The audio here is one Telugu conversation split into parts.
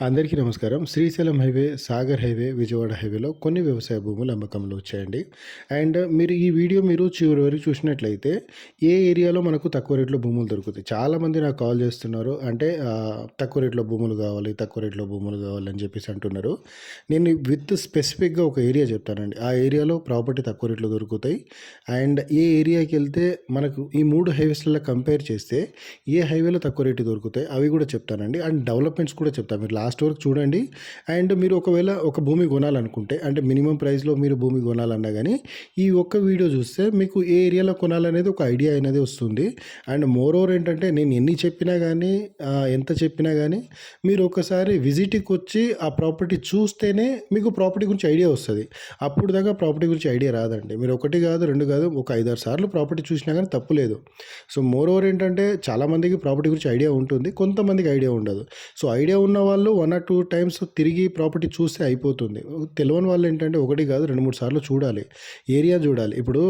అందరికీ నమస్కారం. శ్రీశైలం హైవే సాగర్ హైవే విజయవాడ హైవేలో కొన్ని వ్యవసాయ భూములు అమ్మకంలో వచ్చాయండి. అండ్ మీరు ఈ వీడియో మీరు చివరి వరకు చూసినట్లయితే ఏ ఏరియాలో మనకు తక్కువ రేట్లో భూములు దొరుకుతాయి? చాలామంది నాకు కాల్ చేస్తున్నారు. అంటే తక్కువ రేట్లో భూములు కావాలి తక్కువ రేట్లో భూములు కావాలి అని చెప్పేసి అంటున్నారు. నేను విత్ స్పెసిఫిక్గా ఒక ఏరియా చెప్తానండి. ఆ ఏరియాలో ప్రాపర్టీ తక్కువ రేట్లో దొరుకుతాయి. అండ్ ఏ ఏరియాకి వెళ్తే మనకు ఈ మూడు హైవేస్లలో కంపేర్ చేస్తే ఏ హైవేలో తక్కువ రేటు దొరుకుతాయి అవి కూడా చెప్తానండి. అండ్ డెవలప్మెంట్స్ కూడా చెప్తాను. మీరు లాస్ట్ వరకు చూడండి. అండ్ మీరు ఒకవేళ ఒక భూమి కొనాలనుకుంటే అంటే మినిమం ప్రైస్లో మీరు భూమి కొనాలన్నా కానీ ఈ ఒక్క వీడియో చూస్తే మీకు ఏ ఏరియాలో కొనాలనేది ఒక ఐడియా అనేది వస్తుంది. అండ్ మోర్ ఓవర్ ఏంటంటే నేను ఎన్ని చెప్పినా కానీ ఎంత చెప్పినా కానీ మీరు ఒకసారి విజిట్కి వచ్చి ఆ ప్రాపర్టీ చూస్తేనే మీకు ప్రాపర్టీ గురించి ఐడియా వస్తుంది. అప్పుడు దాకా ప్రాపర్టీ గురించి ఐడియా రాదండి. మీరు ఒకటి కాదు రెండు కాదు ఒక ఐదారు సార్లు ప్రాపర్టీ చూసినా కానీ తప్పు లేదు. సో మోర్ ఓవర్ ఏంటంటే చాలామందికి ప్రాపర్టీ గురించి ఐడియా ఉంటుంది కొంతమందికి ఐడియా ఉండదు. సో ఐడియా ఉన్న వాళ్ళు వన్ ఆర్ టూ టైమ్స్ తిరిగి ప్రాపర్టీ చూస్తే అయిపోతుంది. తెలియని వాళ్ళు ఏంటంటే ఒకటి కాదు రెండు మూడు సార్లు చూడాలి. ఏరియా చూడాలి. ఇప్పుడు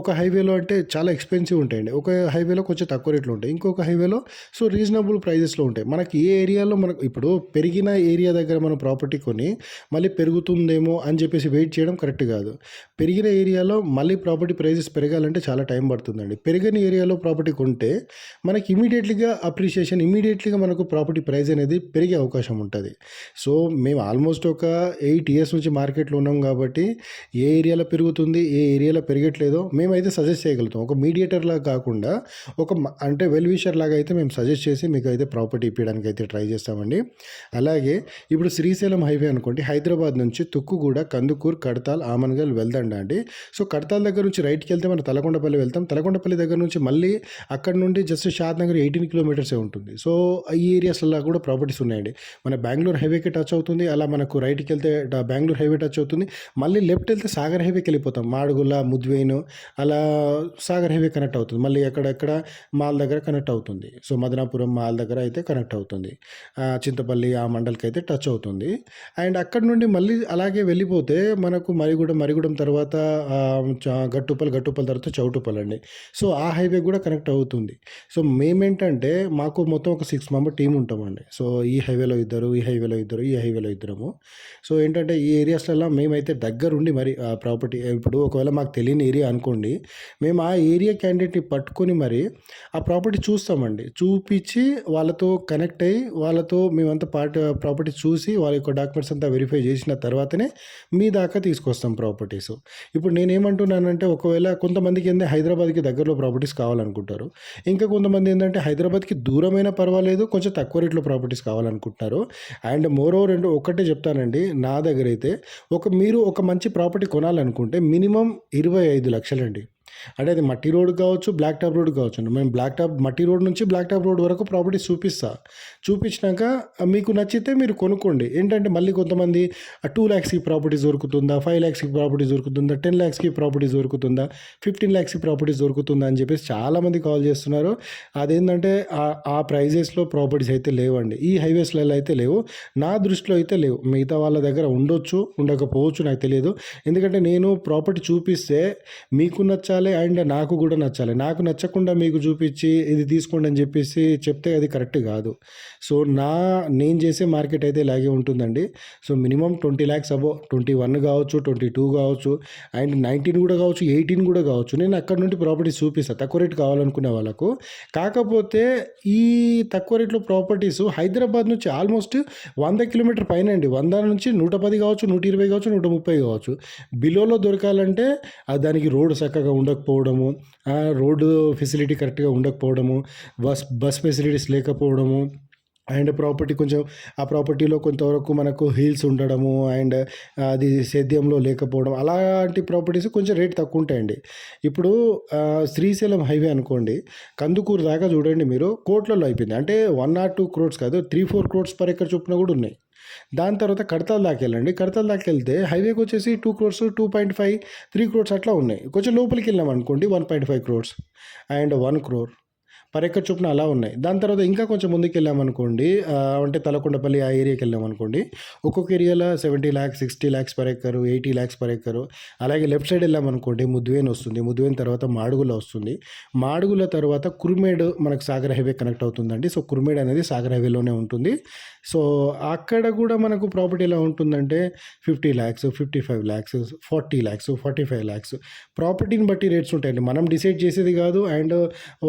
ఒక హైవేలో అంటే చాలా ఎక్స్పెన్సివ్ ఉంటాయండి. ఒక హైవేలో కొంచెం తక్కువ రేట్లు ఉంటాయి. ఇంకొక హైవేలో సో రీజనబుల్ ప్రైజెస్లో ఉంటాయి. మనకి ఏ ఏరియాలో మనకు ఇప్పుడు పెరిగిన ఏరియా దగ్గర మనం ప్రాపర్టీ కొని మళ్ళీ పెరుగుతుందేమో అని చెప్పేసి వెయిట్ చేయడం కరెక్ట్ కాదు. పెరిగిన ఏరియాలో మళ్ళీ ప్రాపర్టీ ప్రైజెస్ పెరగాలంటే చాలా టైం పడుతుందండి. పెరిగిన ఏరియాలో ప్రాపర్టీ కొంటే మనకి ఇమీడియట్లీగా అప్రిషియేషన్ ఇమీడియట్లీగా మనకు ప్రాపర్టీ ప్రైస్ అనేది పెరిగే అవకాశం అవకాశం ఉంటుంది. సో మేము ఆల్మోస్ట్ ఒక ఎయిట్ ఇయర్స్ నుంచి మార్కెట్లో ఉన్నాం కాబట్టి ఏ ఏరియాలో పెరుగుతుంది ఏ ఏరియాలో పెరగట్లేదో మేమైతే సజెస్ట్ చేయగలుగుతాం. ఒక మీడియేటర్ లాగా కాకుండా ఒక అంటే వెల్ విషర్ లాగా అయితే మేము సజెస్ట్ చేసి మీకు అయితే ప్రాపర్టీ ఇప్పించడానికి అయితే ట్రై చేస్తామండి. అలాగే ఇప్పుడు శ్రీశైలం హైవే అనుకోండి హైదరాబాద్ నుంచి తుక్కుగూడ కందుకూరు కడతాల్ ఆమన్గల్ వెళ్దండి అండి. సో కడతాల్ దగ్గర నుంచి రైట్కి వెళ్తే మనం తలకొండపల్లి వెళ్తాం. తలకొండపల్లి దగ్గర నుంచి మళ్ళీ అక్కడ నుండి జస్ట్ షాద్ నగర్ ఎయిటీన్ కిలోమీటర్సే ఉంటుంది. సో ఈ ఏరియాస్లో కూడా ప్రాపర్టీస్ ఉన్నాయండి. మన బెంగళూరు హైవేకి టచ్ అవుతుంది. అలా మనకు రైట్కి వెళ్తే బెంగళూరు హైవే టచ్ అవుతుంది. మళ్ళీ లెఫ్ట్ వెళ్తే సాగర్ హైవేకి వెళ్ళిపోతాం. మాడుగుల ముద్వేను అలా సాగర్ హైవే కనెక్ట్ అవుతుంది. మళ్ళీ ఎక్కడెక్కడ? మాల్ దగ్గర కనెక్ట్ అవుతుంది. సో మదనాపురం మాల్ దగ్గర అయితే కనెక్ట్ అవుతుంది. చింతపల్లి ఆ మండల్కి అయితే టచ్ అవుతుంది. అండ్ అక్కడ నుండి మళ్ళీ అలాగే వెళ్ళిపోతే మనకు మరిగూడెం మరిగూడెం తర్వాత గట్టుపల్ గట్టుపల్ గట్టుపల్లి గట్టుపల్లి తర్వాత చౌటుపల్ అండి. సో ఆ హైవే కూడా కనెక్ట్ అవుతుంది. సో మేమేంటంటే మాకు మొత్తం ఒక సిక్స్ మెంబర్ టీం ఉంటామండి. సో ఈ హైవేలో ఇద్దరు ఈ హైవేలో ఇద్దరు ఈ హైవేలో ఇద్దరము. సో ఏంటంటే ఈ ఏరియాస్లలో మేమైతే దగ్గరుండి మరి ఆ ప్రాపర్టీ ఇప్పుడు ఒకవేళ మాకు తెలియని ఏరియా అనుకోండి మేము ఆ ఏరియా క్యాండిడేట్ని పట్టుకొని మరి ఆ ప్రాపర్టీ చూస్తామండి. చూపించి వాళ్ళతో కనెక్ట్ అయ్యి వాళ్ళతో మేమంతా పార్ట్ ప్రాపర్టీ చూసి వాళ్ళ యొక్క డాక్యుమెంట్స్ అంతా వెరిఫై చేసిన తర్వాతనే మీ దాకా తీసుకొస్తాం ప్రాపర్టీస్. ఇప్పుడు నేనేమంటున్నానంటే ఒకవేళ కొంతమందికి ఏంటంటే హైదరాబాద్కి దగ్గరలో ప్రాపర్టీస్ కావాలనుకుంటారు. ఇంకా కొంతమంది ఏంటంటే హైదరాబాద్కి దూరమైన పర్వాలేదు కొంచెం తక్కువ రేట్లో ప్రాపర్టీస్ కావాలనుకుంటున్నారు. అండ్ మోర్ ఓవర్ రెండు ఒకటే చెప్తానండి. నా దగ్గర అయితే ఒక మీరు ఒక మంచి ప్రాపర్టీ కొనాలనుకుంటే మినిమం ఇరవై ఐదు లక్షలండి. అంటే అది మట్టి రోడ్ కావచ్చు బ్లాక్ టాప్ రోడ్ కావచ్చు అండి. మేము బ్లాక్ టాప్ మట్టి రోడ్ నుంచి బ్లాక్ టాప్ రోడ్ వరకు ప్రాపర్టీ చూపిస్తా. చూపించినాక మీకు నచ్చితే మీరు కొనుక్కోండి. ఏంటంటే మళ్ళీ కొంతమంది టూ ల్యాక్స్కి ప్రాపర్టీస్ దొరుకుతుందా? ఫైవ్ ల్యాక్స్కి ప్రాపర్టీస్ దొరుకుతుందా? టెన్ ల్యాక్స్కి ప్రాపర్టీస్ దొరుకుతుందా? ఫిఫ్టీన్ ల్యాక్స్కి ప్రాపర్టీస్ దొరుకుతుందా? అని చెప్పేసి చాలామంది కాల్ చేస్తున్నారు. అదేంటంటే ఆ ప్రైజెస్లో ప్రాపర్టీస్ అయితే లేవండి. ఈ హైవేస్లలో అయితే లేవు. నా దృష్టిలో అయితే లేవు. మిగతా వాళ్ళ దగ్గర ఉండొచ్చు ఉండకపోవచ్చు నాకు తెలియదు. ఎందుకంటే నేను ప్రాపర్టీ చూపిస్తే మీకు నచ్చాలి అండ్ నాకు కూడా నచ్చాలి. నాకు నచ్చకుండా మీకు చూపించి ఇది తీసుకోండి అని చెప్పేసి చెప్తే అది కరెక్ట్ కాదు. సో నా నేను చేసే మార్కెట్ అయితే ఇలాగే ఉంటుందండి. So minimum twenty lakhs above twenty one కావచ్చు ట్వంటీ టూ కావచ్చు అండ్ నైన్టీన్ కూడా కావచ్చు ఎయిటీన్ కూడా కావచ్చు. నేను అక్కడ నుండి ప్రాపర్టీస్ చూపిస్తాను తక్కువ రేట్ కావాలనుకునే వాళ్ళకు. కాకపోతే ఈ తక్కువ రేట్లో ప్రాపర్టీస్ హైదరాబాద్ నుంచి ఆల్మోస్ట్ వంద కిలోమీటర్ పైన అండి. వంద నుంచి నూట పది కావచ్చు నూట ఇరవై కావచ్చు నూట ముప్పై కావచ్చు. బిలోలో దొరకాలంటే దానికి రోడ్ చక్కగా ఉండకపోవడము రోడ్డు ఫెసిలిటీ కరెక్ట్గా ఉండకపోవడము బస్ బస్ ఫెసిలిటీస్ లేకపోవడము అండ్ ప్రాపర్టీ కొంచెం ఆ ప్రాపర్టీలో కొంతవరకు మనకు హీల్స్ ఉండడము అండ్ అది సేద్యంలో లేకపోవడం అలాంటి ప్రాపర్టీస్ కొంచెం రేట్ తక్కువ ఉంటాయండి ఇప్పుడు శ్రీశైలం హైవే అనుకోండి కందుకూరు దాకా చూడండి మీరు కోట్లలో అయిపోయింది. అంటే వన్ ఆర్ టూ క్రోడ్స్ కాదు three four crores per acre చొప్పున కూడా ఉన్నాయి. దాని తర్వాత కడతాల దాకా వెళ్ళండి కడతాల దాకా వెళ్తే హైవేకి వచ్చేసి two crores two point five three crores అట్లా ఉన్నాయి. కొంచెం లోపలికి వెళ్ళాం అనుకోండి one point five crores and one crore. పరెక్క చొప్పున అలా ఉన్నాయి. దాని తర్వాత ఇంకా కొంచెం ముందుకు వెళ్ళామనుకోండి అంటే తలకొండపల్లి ఆ ఏరియాకి వెళ్ళామనుకోండి ఒక్కొక్క ఏరియాలో seventy lakhs sixty lakhs per acre eighty lakhs per acre అలాగే లెఫ్ట్ సైడ్ వెళ్ళామనుకోండి ముద్వేన్ వస్తుంది. ముద్వేన్ తర్వాత మాడుగుల వస్తుంది. మాడుగుల తర్వాత కుర్మేడ్ మనకు సాగర్ హైవే కనెక్ట్ అవుతుందండి. సో కుర్మేడ్ అనేది సాగర్ హైవేలోనే ఉంటుంది. సో అక్కడ కూడా మనకు ప్రాపర్టీ ఎలా ఉంటుందంటే fifty lakhs fifty five lakhs forty lakhs forty five lakhs ప్రాపర్టీని బట్టి రేట్స్ ఉంటాయండి. మనం డిసైడ్ చేసేది కాదు అండ్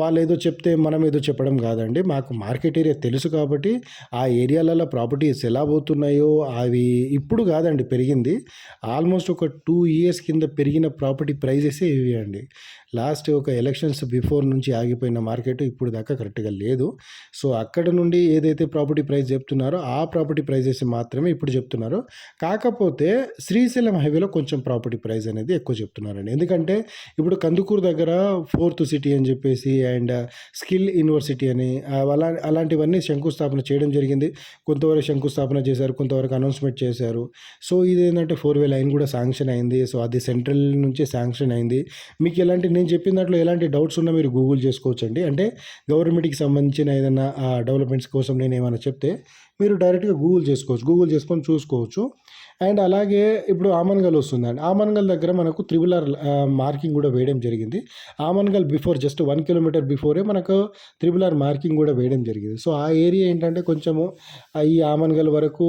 వాళ్ళు ఏదో చెప్తే మనం ఏదో చెప్పడం కాదండి. మాకు మార్కెట్ ఏరియా తెలుసు కాబట్టి ఆ ఏరియాలలో ప్రాపర్టీస్ ఎలా పోతున్నాయో అవి ఇప్పుడు కాదండి పెరిగింది. ఆల్మోస్ట్ ఒక టూ ఇయర్స్ కింద పెరిగిన ప్రాపర్టీ ప్రైజెసే ఇవి అండి. లాస్ట్ ఒక ఎలక్షన్స్ బిఫోర్ నుంచి ఆగిపోయిన మార్కెట్ ఇప్పుడు దాకా కరెక్ట్గా లేదు. సో అక్కడ నుండి ఏదైతే ప్రాపర్టీ ప్రైస్ చెప్తున్నారో ఆ ప్రాపర్టీ ప్రైజెస్ మాత్రమే ఇప్పుడు చెప్తున్నారు. కాకపోతే శ్రీశైలం హైవేలో కొంచెం ప్రాపర్టీ ప్రైస్ అనేది ఎక్కువ చెప్తున్నారండి. ఎందుకంటే ఇప్పుడు కందుకూరు దగ్గర ఫోర్త్ సిటీ అని చెప్పేసి అండ్ స్కిల్ యూనివర్సిటీ అని అలా అలాంటివన్నీ శంకుస్థాపన చేయడం జరిగింది. కొంతవరకు శంకుస్థాపన చేశారు కొంతవరకు అనౌన్స్మెంట్ చేశారు. సో ఇది ఏంటంటే ఫోర్ వే లైన్ కూడా శాంక్షన్ అయింది. సో అది సెంట్రల్ నుంచి శాంక్షన్ అయింది. మీకు ఎలాంటి నేను చెప్పిన దాంట్లో ఎలాంటి డౌట్స్ ఉన్నా మీరు గూగుల్ చేసుకోవచ్చండి. అంటే గవర్నమెంట్కి సంబంధించిన ఏదైనా డెవలప్మెంట్స్ కోసం నేను ఏమైనా చెప్తే మీరు డైరెక్ట్గా గూగుల్ చేసుకోవచ్చు. గూగుల్ చేసుకొని చూసుకోవచ్చు. అండ్ అలాగే ఇప్పుడు ఆమన్గల్ వస్తుందండి. ఆమన్గల్ దగ్గర మనకు త్రిబుల్ ఆర్ మార్కింగ్ కూడా వేయడం జరిగింది. Amangal before just one kilometre before మనకు త్రిబుల్ ఆర్ మార్కింగ్ కూడా వేయడం జరిగింది. సో ఆ ఏరియా ఏంటంటే కొంచెము ఈ ఆమన్గల్ వరకు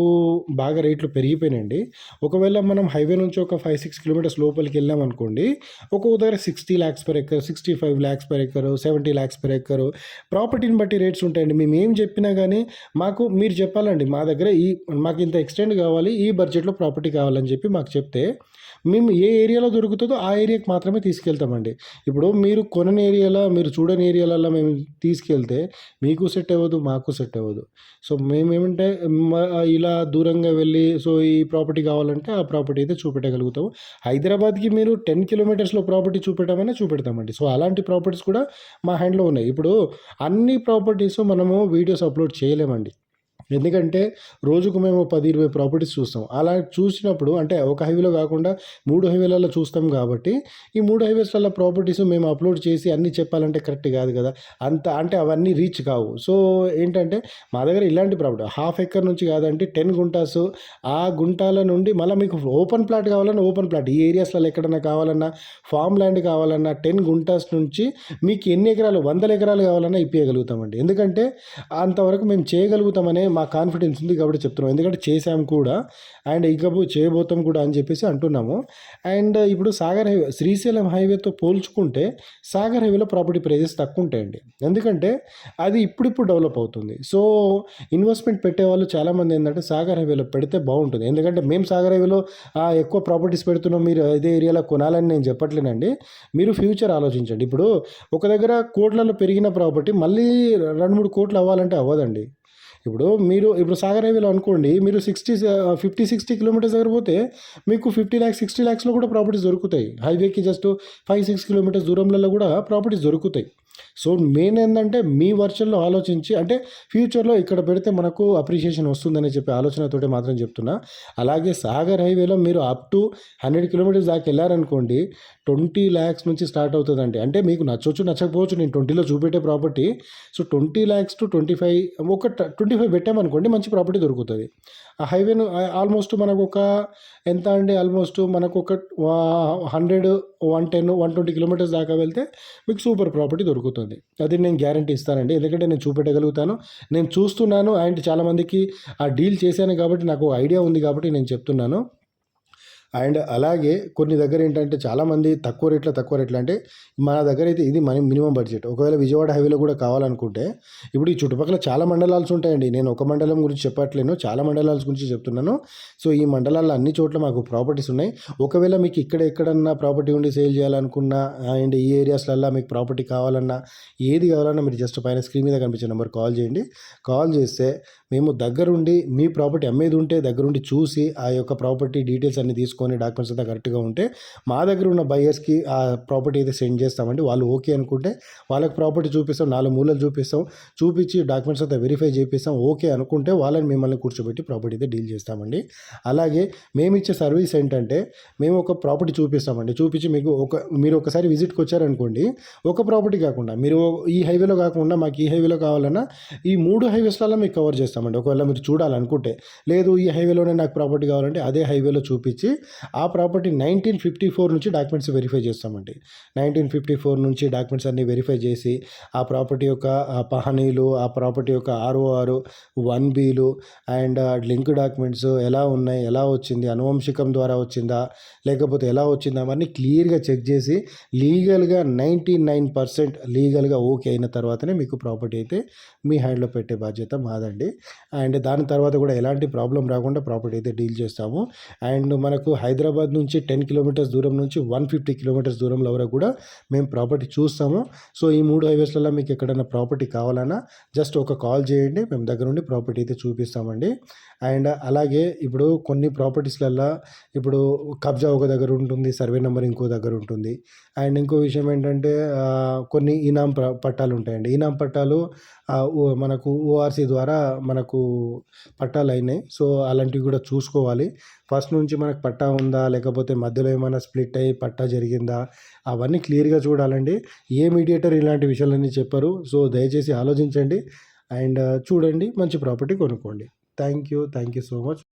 బాగా రేట్లు పెరిగిపోయినాయండి. ఒకవేళ మనం హైవే నుంచి ఒక ఫైవ్ సిక్స్ కిలోమీటర్స్ లోపలికి వెళ్ళాం అనుకోండి ఒక్కొక్క దగ్గర sixty lakhs per acre sixty five lakhs per acre seventy lakhs per acre ప్రాపర్టీని బట్టి రేట్స్ ఉంటాయండి. మేము ఏం చెప్పినా కానీ మాకు మీరు చెప్పాలండి మా దగ్గర ఈ మాకు ఇంత ఎక్స్టెండ్ కావాలి ఈ బడ్జెట్లో ప్రాపర్టీ కావాలని చెప్పి మాకు చెప్తే మేము ఏ ఏరియాలో దొరుకుతుందో ఆ ఏరియాకి మాత్రమే తీసుకెళ్తామండి. ఇప్పుడు మీరు కొనని ఏరియాలో మీరు చూడని ఏరియాలలో మేము తీసుకెళ్తే మీకు సెట్ అవ్వదు మాకు సెట్ అవ్వదు. సో మేమేమంటే ఇలా దూరంగా వెళ్ళి సో ఈ ప్రాపర్టీ కావాలంటే ఆ ప్రాపర్టీ అయితే చూపెట్టగలుగుతాము. హైదరాబాద్కి మీరు టెన్ కిలోమీటర్స్లో ప్రాపర్టీ చూపెట్టమని చూపెడతామండి. సో అలాంటి ప్రాపర్టీస్ కూడా మా హ్యాండ్లో ఉన్నాయి. ఇప్పుడు అన్ని ప్రాపర్టీస్ మనము వీడియోస్ అప్లోడ్ చేయలేమండి. ఎందుకంటే రోజుకు మేము పది ఇరవై ప్రాపర్టీస్ చూస్తాం. అలా చూసినప్పుడు అంటే ఒక హైవేలో కాకుండా మూడు హైవేలలో చూస్తాం కాబట్టి ఈ మూడు హైవేస్లలో ప్రాపర్టీస్ మేము అప్లోడ్ చేసి అన్నీ చెప్పాలంటే కరెక్ట్ కాదు కదా. అంత అంటే అవన్నీ రీచ్ కావు. సో ఏంటంటే మా దగ్గర ఇలాంటి ప్రాపర్టీ హాఫ్ ఎకర్ నుంచి కాదంటే టెన్ గుంటాస్. ఆ గుంటాల నుండి మళ్ళీ మీకు ఓపెన్ ప్లాట్ కావాలన్నా ఓపెన్ ప్లాట్. ఈ ఏరియాస్లలో ఎక్కడన్నా కావాలన్నా ఫామ్ ల్యాండ్ కావాలన్నా టెన్ గుంటాస్ నుంచి మీకు ఎన్ని ఎకరాలు వందల ఎకరాలు కావాలన్నా ఇప్పించగలుగుతామండి ఎందుకంటే అంతవరకు మేము చేయగలుగుతామనే మా కాన్ఫిడెన్స్ ఉంది కాబట్టి చెప్తున్నాం. ఎందుకంటే చేసాం కూడా అండ్ ఇక చేయబోతాం కూడా అని చెప్పేసి అంటున్నాము. అండ్ ఇప్పుడు సాగర్ హైవే శ్రీశైలం హైవేతో పోల్చుకుంటే సాగర్ హైవేలో ప్రాపర్టీ ప్రైజెస్ తక్కువ ఉంటాయండి ఎందుకంటే అది ఇప్పుడిప్పుడు డెవలప్ అవుతుంది. సో ఇన్వెస్ట్మెంట్ పెట్టే వాళ్ళు చాలామంది ఏంటంటే సాగర్ హైవేలో పెడితే బాగుంటుంది. ఎందుకంటే మేము సాగర్ హైవేలో ఎక్కువ ప్రాపర్టీస్ పెడుతున్నాం మీరు ఇదే ఏరియాలో కొనాలని నేను చెప్పట్లేనండి. మీరు ఫ్యూచర్ ఆలోచించండి. ఇప్పుడు ఒక దగ్గర కోట్లలో పెరిగిన ప్రాపర్టీ మళ్ళీ రెండు మూడు కోట్లు అవ్వాలంటే అవ్వదండి. ఇప్పుడు మీరు ఇప్పుడు సాగర్ హైవేలో అనుకోండి మీరు సిక్స్టీ ఫిఫ్టీ సిక్స్టీ కిలోమీటర్స్ దగ్గర పోతే మీకు ఫిఫ్టీ ల్యాక్స్ సిక్స్టీ ల్యాక్స్లో కూడా ప్రాపర్టీస్ దొరుకుతాయి. హైవేకి జస్ట్ ఫైవ్ సిక్స్ కిలోమీటర్స్ దూరంలో కూడా ప్రాపర్టీస్ దొరుకుతాయి. సో మెయిన్ ఏంటంటే మీ వర్షన్లో ఆలోచించి అంటే ఫ్యూచర్లో ఇక్కడ పెడితే మనకు అప్రిషియేషన్ వస్తుందని చెప్పి ఆలోచనతోటే మాత్రం చెప్తున్నా. అలాగే సాగర్ హైవేలో మీరు అప్ టు హండ్రెడ్ కిలోమీటర్స్ దాకా వెళ్ళారనుకోండి ట్వంటీ ల్యాక్స్ నుంచి స్టార్ట్ అవుతుందండి. అంటే మీకు నచ్చవచ్చు నచ్చకపోవచ్చు నేను ట్వంటీలో చూపెట్టే property. So twenty lakhs to twenty five ఒక ట్వంటీ ఫైవ్ పెట్టామనుకోండి మంచి ప్రాపర్టీ దొరుకుతుంది. ఆ హైవేను ఆల్మోస్ట్ మనకు ఒక ఎంత అండి? ఆల్మోస్ట్ మనకు ఒక hundred one ten one twenty kilometres దాకా వెళ్తే మీకు సూపర్ ప్రాపర్టీ దొరుకుతుంది. అది నేను గ్యారంటీ ఇస్తానండి. ఎందుకంటే నేను చూపెట్టగలుగుతాను. నేను చూస్తున్నాను అండ్ చాలామందికి ఆ డీల్ చేశాను కాబట్టి నాకు ఐడియా ఉంది కాబట్టి నేను చెప్తున్నాను. అండ్ అలాగే కొన్ని దగ్గర ఏంటంటే చాలామంది తక్కువ రేట్లో తక్కువ రేట్లు అంటే మన దగ్గర అయితే ఇది మన మినిమం బడ్జెట్. ఒకవేళ విజయవాడ హైవేలో కూడా కావాలనుకుంటే ఇప్పుడు ఈ చుట్టుపక్కల చాలా మండలాలు ఉంటాయండి. నేను ఒక మండలం గురించి చెప్పట్లేను చాలా మండలాల గురించి చెప్తున్నాను. సో ఈ మండలాల్లో అన్ని చోట్ల మాకు ప్రాపర్టీస్ ఉన్నాయి. ఒకవేళ మీకు ఇక్కడ ఎక్కడన్నా ప్రాపర్టీ ఉండి సేల్ చేయాలనుకున్నా అండ్ ఈ ఏరియాస్లల్లో మీకు ప్రాపర్టీ కావాలన్నా ఏది కావాలన్నా మీరు జస్ట్ పైన స్క్రీన్ మీద కనిపించే నెంబర్ కాల్ చేయండి. కాల్ చేస్తే మేము దగ్గరుండి మీ ప్రాపర్టీ అమ్మేది ఉంటే దగ్గరుండి చూసి ఆ యొక్క ప్రాపర్టీ డీటెయిల్స్ అన్ని తీసుకొని తీసుకొని డాక్యుమెంట్స్ అంతా కరెక్ట్గా ఉంటే మా దగ్గర ఉన్న బయ్యర్స్కి ఆ ప్రాపర్టీ అయితే సెండ్ చేస్తామండి. వాళ్ళు ఓకే అనుకుంటే వాళ్ళకి ప్రాపర్టీ చూపిస్తాం నాలుగు మూలలు చూపిస్తాం చూపించి డాక్యుమెంట్స్ అంతా వెరిఫై చేపిస్తాం ఓకే అనుకుంటే వాళ్ళని మిమ్మల్ని కూర్చోబెట్టి ప్రాపర్టీ అయితే డీల్ చేస్తామండి. అలాగే మేము ఇచ్చే సర్వీస్ ఏంటంటే మేము ఒక ప్రాపర్టీ చూపిస్తామండి. చూపించి మీకు ఒక మీరు ఒకసారి విజిట్కి వచ్చారనుకోండి ఒక ప్రాపర్టీ కాకుండా మీరు ఈ హైవేలో కాకుండా మాకు ఈ హైవేలో కావాలన్నా ఈ మూడు హైవేస్లలో మీకు కవర్ చేస్తామండి. ఒకవేళ మీరు చూడాలనుకుంటే లేదు ఈ హైవేలోనే నాకు ప్రాపర్టీ కావాలంటే అదే హైవేలో చూపించి ఆ ప్రాపర్టీ నైన్టీన్ ఫిఫ్టీ ఫోర్ నుంచి డాక్యుమెంట్స్ వెరిఫై చేస్తామండి. నైన్టీన్ ఫిఫ్టీ ఫోర్ నుంచి డాక్యుమెంట్స్ అన్ని వెరిఫై చేసి ఆ ప్రాపర్టీ యొక్క పహనీలు ఆ ప్రాపర్టీ యొక్క ఆర్ఓఆర్ వన్ బీలు అండ్ లింక్ డాక్యుమెంట్స్ ఎలా ఉన్నాయి ఎలా వచ్చింది అనువంశికం ద్వారా వచ్చిందా లేకపోతే ఎలా వచ్చిందా అవన్నీ క్లియర్గా చెక్ చేసి లీగల్గా నైంటీ నైన్ పర్సెంట్ లీగల్గా ఓకే అయిన తర్వాతనే మీకు ప్రాపర్టీ అయితే మీ హ్యాండ్లో పెట్టే బాధ్యత మాదండి. అండ్ దాని తర్వాత కూడా ఎలాంటి ప్రాబ్లం రాకుండా ప్రాపర్టీ అయితే డీల్ చేస్తాము. అండ్ మనకు హైదరాబాద్ నుంచి టెన్ కిలోమీటర్స్ దూరం నుంచి వన్ ఫిఫ్టీ కిలోమీటర్స్ దూరంలో వరకు కూడా మేము ప్రాపర్టీ చూస్తాము. సో ఈ మూడు హైవేస్లలో మీకు ఎక్కడైనా ప్రాపర్టీ కావాలన్నా జస్ట్ ఒక కాల్ చేయండి. మేము దగ్గర నుండి ప్రాపర్టీ అయితే చూపిస్తామండి. అండ్ అలాగే ఇప్పుడు కొన్ని ప్రాపర్టీస్లల్లో ఇప్పుడు కబ్జా ఒక దగ్గర ఉంటుంది సర్వే నెంబర్ ఇంకో దగ్గర ఉంటుంది. అండ్ ఇంకో విషయం ఏంటంటే కొన్ని ఇనాం ప్ర- పట్టాలు ఉంటాయండి. ఇనాం పట్టాలు మనకు ఓఆర్సీ ద్వారా మనకు పట్టాలు అయినాయి. సో అలాంటివి కూడా చూసుకోవాలి. ఫస్ట్ నుంచి మనకు పట్టా ఉందా? లేకపోతే మధ్యలో ఏమైనా స్ప్లిట్ అయ్యి పట్టా జరిగిందా? అవన్నీ క్లియర్గా చూడాలండి. ఏ మీడియేటర్ ఇలాంటి విషయాలన్నీ చెప్పరు. సో దయచేసి ఆలోచించండి. అండ్ చూడండి. మంచి ప్రాపర్టీ కొనుక్కోండి. Thank you. Thank you so much.